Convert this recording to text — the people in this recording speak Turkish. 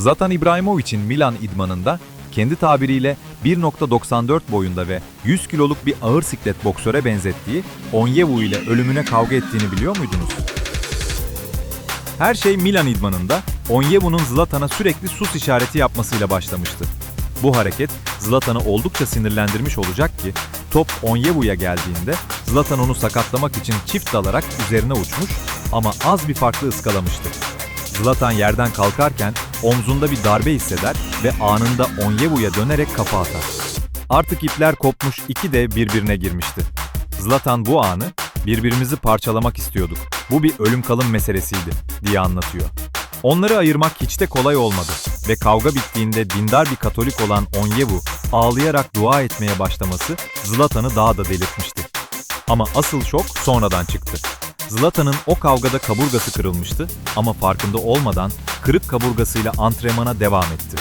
Zlatan İbrahimovic'in Milan idmanında kendi tabiriyle 1.94 boyunda ve 100 kiloluk bir ağır siklet boksöre benzettiği Onyevu ile ölümüne kavga ettiğini biliyor muydunuz? Her şey Milan idmanında Onyevu'nun Zlatan'a sürekli sus işareti yapmasıyla başlamıştı. Bu hareket Zlatan'ı oldukça sinirlendirmiş olacak ki top Onyevu'ya geldiğinde Zlatan onu sakatlamak için çift dalarak üzerine uçmuş ama az bir farklı ıskalamıştı. Zlatan yerden kalkarken omzunda bir darbe hisseder ve anında Onyevu'ya dönerek kafa atar. Artık ipler kopmuş iki de birbirine girmişti. Zlatan bu anı birbirimizi parçalamak istiyorduk. Bu bir ölüm kalım meselesiydi diye anlatıyor. Onları ayırmak hiç de kolay olmadı ve kavga bittiğinde dindar bir Katolik olan Onyevu ağlayarak dua etmeye başlaması Zlatan'ı daha da delirtmişti. Ama asıl şok sonradan çıktı. Zlatan'ın o kavgada kaburgası kırılmıştı ama farkında olmadan kırık kaburgasıyla antrenmana devam etti.